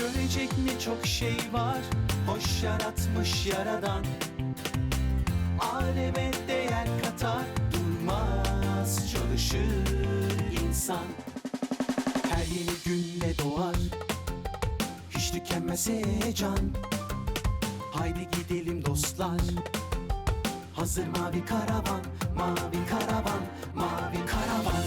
Görecek ne çok şey var? Hoş yaratmış yaradan. Aleme değer katar Durmaz çalışır insan. Her yeni günle doğar Hiç tükenmez heyecan. Haydi gidelim dostlar. Hazır mavi karavan Mavi karavan Mavi karavan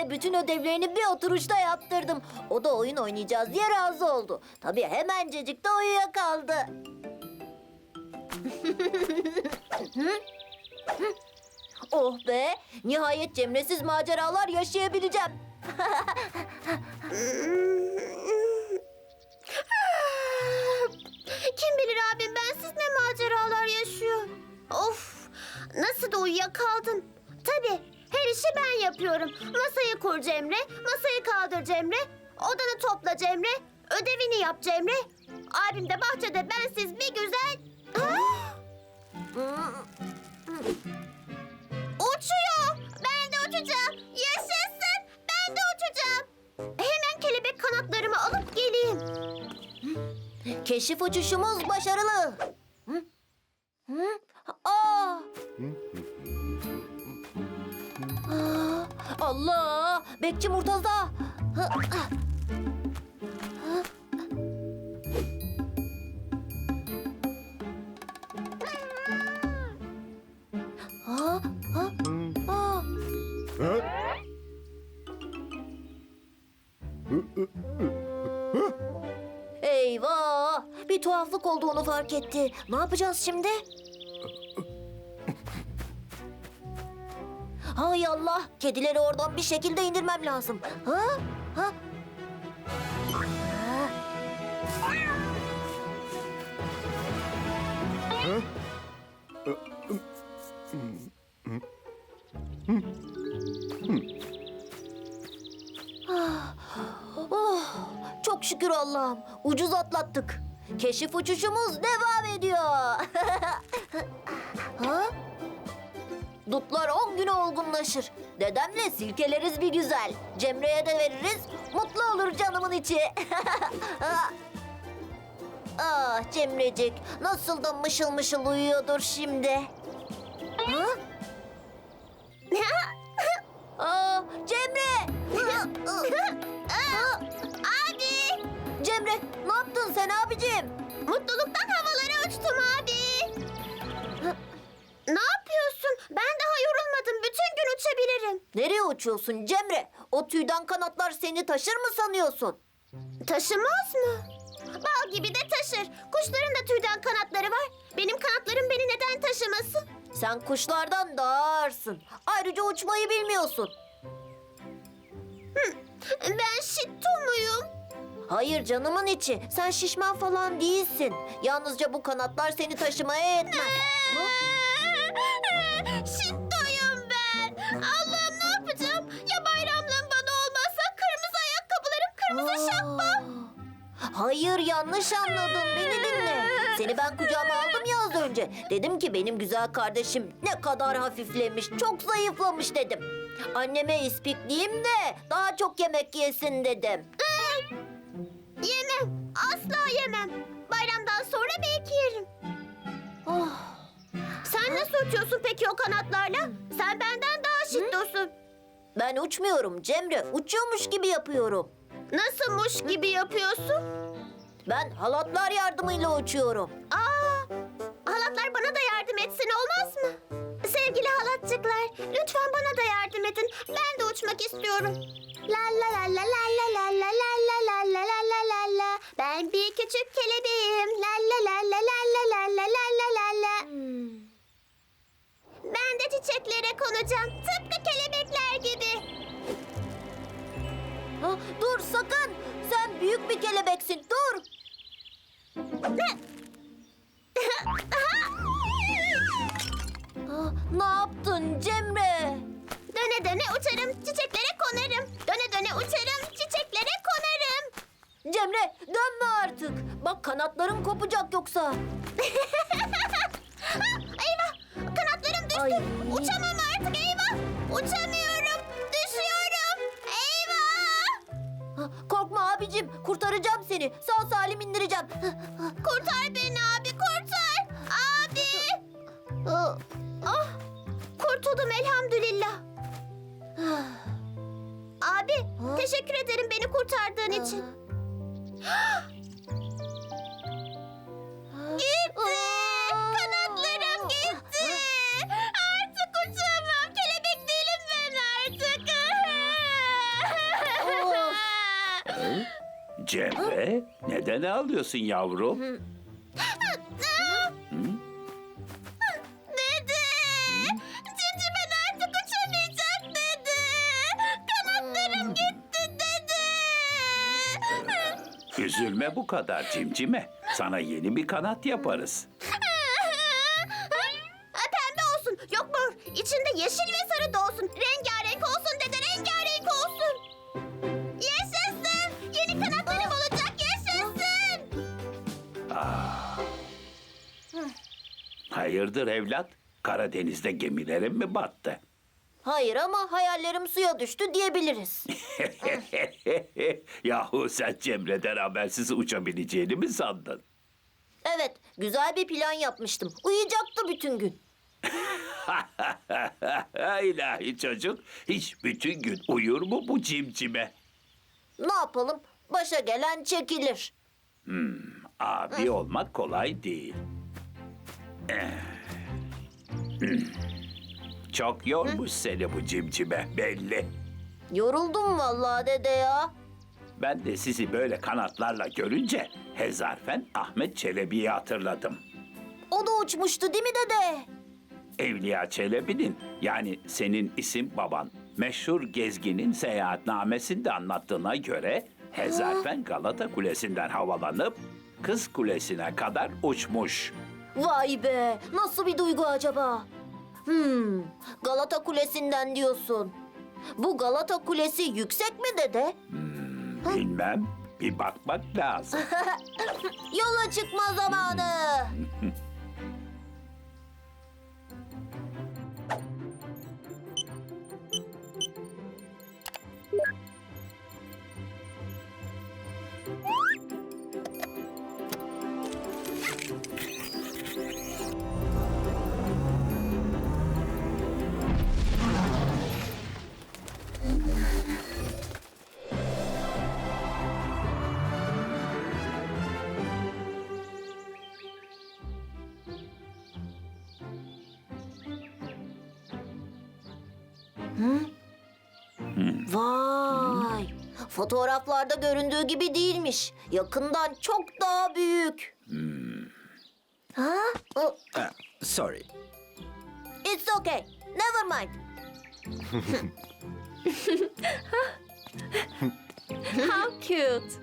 Cemre'ye bütün ödevlerini bir oturuşta yaptırdım. O da oyun oynayacağız diye razı oldu. Tabii hemencecik de uyuyakaldı. oh be! Nihayet Cemre'siz maceralar yaşayabileceğim. Kim bilir abim bensiz ne maceralar yaşıyor. Of nasıl da uyuyakaldım. Tabii her işi ben yapıyorum. Masayı kur Cemre, masayı kaldır Cemre, odanı topla Cemre, ödevini yap Cemre. Abim de bahçede bensiz bir güzel... Uçuyor. Ben de uçacağım. Yaşasın. Ben de uçacağım. Hemen kelebek kanatlarımı alıp geleyim. Keşif uçuşumuz başarılı. Hı? Hı? Aa! Aa, Allah! Bekçi Murtaza! Ha, ha, ha. Eyvah! Bir tuhaflık olduğunu fark etti. Ne yapacağız şimdi? Hay Allah! Kedileri oradan bir şekilde indirmem lazım. Ha? Ha? Oh, çok şükür Allah'ım. Ucuz atlattık. Keşif uçuşumuz devam ediyor. ha? Dutlar on güne olgunlaşır. Dedemle silkeleriz bir güzel. Cemre'ye de veririz. Mutlu olur canımın içi. ah Cemrecik. Nasıl da mışıl mışıl uyuyordur şimdi. Ha? Aa, Cemre! Abi! Cemre ne yaptın sen abicim? Mutluluktan havalara Nereye uçuyorsun Cemre? O tüyden kanatlar seni taşır mı sanıyorsun? Taşımaz mı? Bal gibi de taşır. Kuşların da tüyden kanatları var. Benim kanatlarım beni neden taşımasın? Sen kuşlardan daha ağırsın. Ayrıca uçmayı bilmiyorsun. Ben şittu muyum? Hayır canımın içi. Sen şişman falan değilsin. Yalnızca bu kanatlar seni taşımaya yetmez. Hayır yanlış anladın. Beni dinle. Seni ben kucağıma aldım ya az önce. Dedim ki benim güzel kardeşim ne kadar hafiflemiş, çok zayıflamış dedim. Anneme ispikleyeyim de daha çok yemek yesin dedim. Yemem. Asla yemem. Bayramdan sonra belki yerim. Oh. Sen nasıl uçuyorsun peki o kanatlarla? Sen benden daha şittosun. Ben uçmuyorum Cemre. Uçuyormuş gibi yapıyorum. Nasılmış gibi yapıyorsun? Ben halatlar yardımıyla uçuyorum. Aa, halatlar bana da yardım etsin olmaz mı? Sevgili halatçıklar, lütfen bana da yardım edin. Ben de uçmak istiyorum. La la la la la la la la la la la la la la la la. Ben bir küçük kelebeğim. La la la la la la la la la la la la. Ben de çiçeklere konacağım. Tıpkı kelebekler gibi. Ha, dur sakın. Sen büyük bir kelebeksin. Dur. Ha, ne yaptın Cemre? Döne döne uçarım, çiçeklere konarım. Döne döne uçarım, çiçeklere konarım. Cemre dönme artık. Bak kanatların kopacak yoksa. Eyvah! Ay. Uçamam indireceğim. Kurtar beni abi kurtar. Abi. Ah. Kurtuldum elhamdülillah. Abi teşekkür ederim beni kurtardığın için. Cemre, neden ağlıyorsun yavrum? Dede. Ben artık uçamayacak dede. Kanatlarım gitti dede. Üzülme bu kadar cimcime. Sana yeni bir kanat yaparız. Pembe olsun. Yok mor. İçinde yeşil ve sarı da olsun. Rengarenk Hayırdır evlat? Karadeniz'de gemilerin mi battı? Hayır ama hayallerim suya düştü diyebiliriz. Yahu sen Cemre'den habersiz uçabileceğini mi sandın? Evet, güzel bir plan yapmıştım. Uyuyacaktı bütün gün. İlahi çocuk, hiç bütün gün uyur mu bu cimcime? Ne yapalım? Başa gelen çekilir. Abi olmak kolay değil. Eh. Çok yormuş seni bu cimcime belli. Yoruldum vallahi dede ya. Ben de sizi böyle kanatlarla görünce hezarfen Ahmet Çelebi'yi hatırladım. O da uçmuştu değil mi dede? Evliya Çelebi'nin yani senin isim baban meşhur gezginin seyahatnamesinde anlattığına göre hezarfen Galata Kulesi'nden havalanıp Kız Kulesi'ne kadar uçmuş. Vay be, nasıl bir duygu acaba? Hmm, Galata Kulesi'nden diyorsun. Bu Galata Kulesi yüksek mi dede? Bilmem bir bakmak lazım. Yola çıkma zamanı. fotoğraflarda göründüğü gibi değilmiş. Yakından çok daha büyük. Ha? Oh, Uh, sorry. it's okay. Never mind. How cute.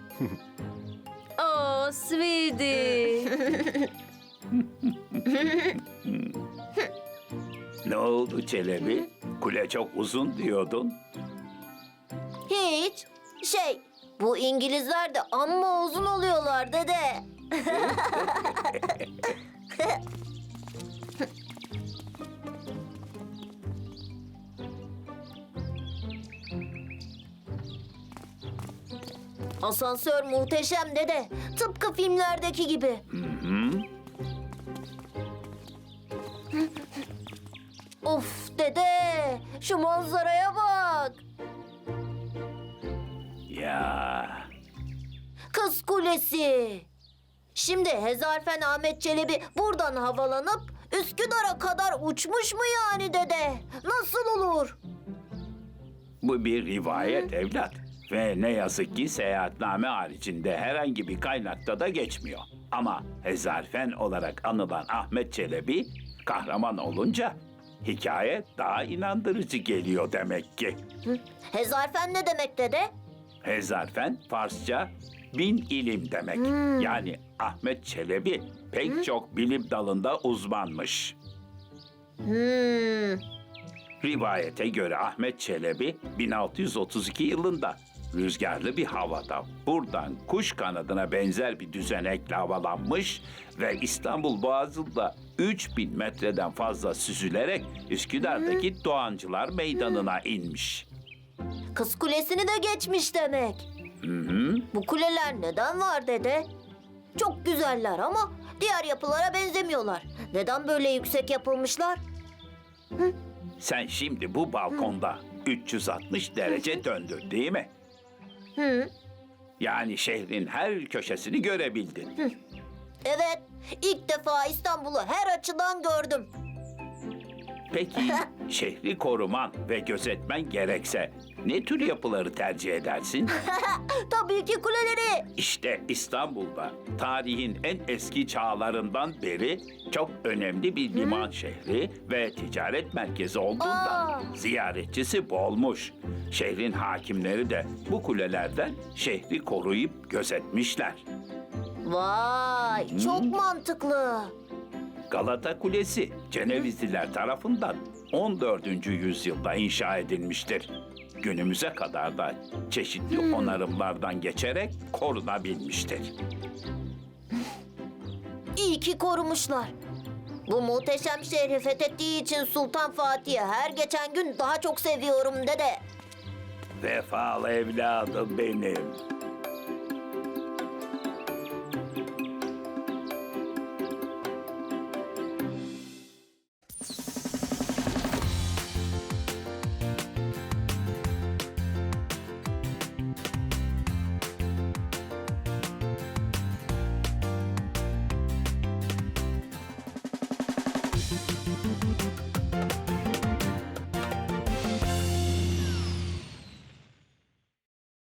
oh, sweetie. ne oldu Çelebi? Kule çok uzun diyordun. Hiç. Şey, bu İngilizler de amma uzun oluyorlar dede. Asansör muhteşem dede. Tıpkı filmlerdeki gibi. of dede, şu manzaraya bak. Ya Kız Kulesi. Şimdi Hezarfen Ahmet Çelebi buradan havalanıp Üsküdar'a kadar uçmuş mu yani dede? Nasıl olur? bu bir rivayet evlat. Ve ne yazık ki seyahatname haricinde herhangi bir kaynakta da geçmiyor. Ama hezarfen olarak anılan Ahmet Çelebi kahraman olunca hikaye daha inandırıcı geliyor demek ki. Hezarfen ne demek dede? Hezarfen Farsça bin ilim demek. Yani Ahmet Çelebi pek çok bilim dalında uzmanmış. Hmm. Rivayete göre Ahmet Çelebi 1632 yılında rüzgarlı bir havada buradan kuş kanadına benzer bir düzenekle havalanmış ve İstanbul Boğazı'nda 3000 metreden fazla süzülerek Üsküdar'daki Doğancılar Meydanı'na inmiş. Kız Kulesi'ni de geçmiş demek. Bu kuleler neden var dede? Çok güzeller ama diğer yapılara benzemiyorlar. Neden böyle yüksek yapılmışlar? Sen şimdi bu balkonda 360 derece döndün değil mi? Hı. Yani şehrin her köşesini görebildin. Evet, ilk defa İstanbul'u her açıdan gördüm. Peki şehri koruman ve gözetmen gerekse ne tür yapıları tercih edersin? Tabii ki kuleleri. İşte İstanbul'da tarihin en eski çağlarından beri çok önemli bir liman şehri ve ticaret merkezi olduğundan Aa! ziyaretçisi bolmuş. Şehrin hakimleri de bu kulelerden şehri koruyup gözetmişler. Vay, çok mantıklı. Galata Kulesi Cenevizliler tarafından 14. yüzyılda inşa edilmiştir. Günümüze kadar da çeşitli onarımlardan geçerek korunabilmiştir. İyi ki korumuşlar. Bu muhteşem şehri fethettiği için Sultan Fatih'i her geçen gün daha çok seviyorum dede. Vefalı evladım benim.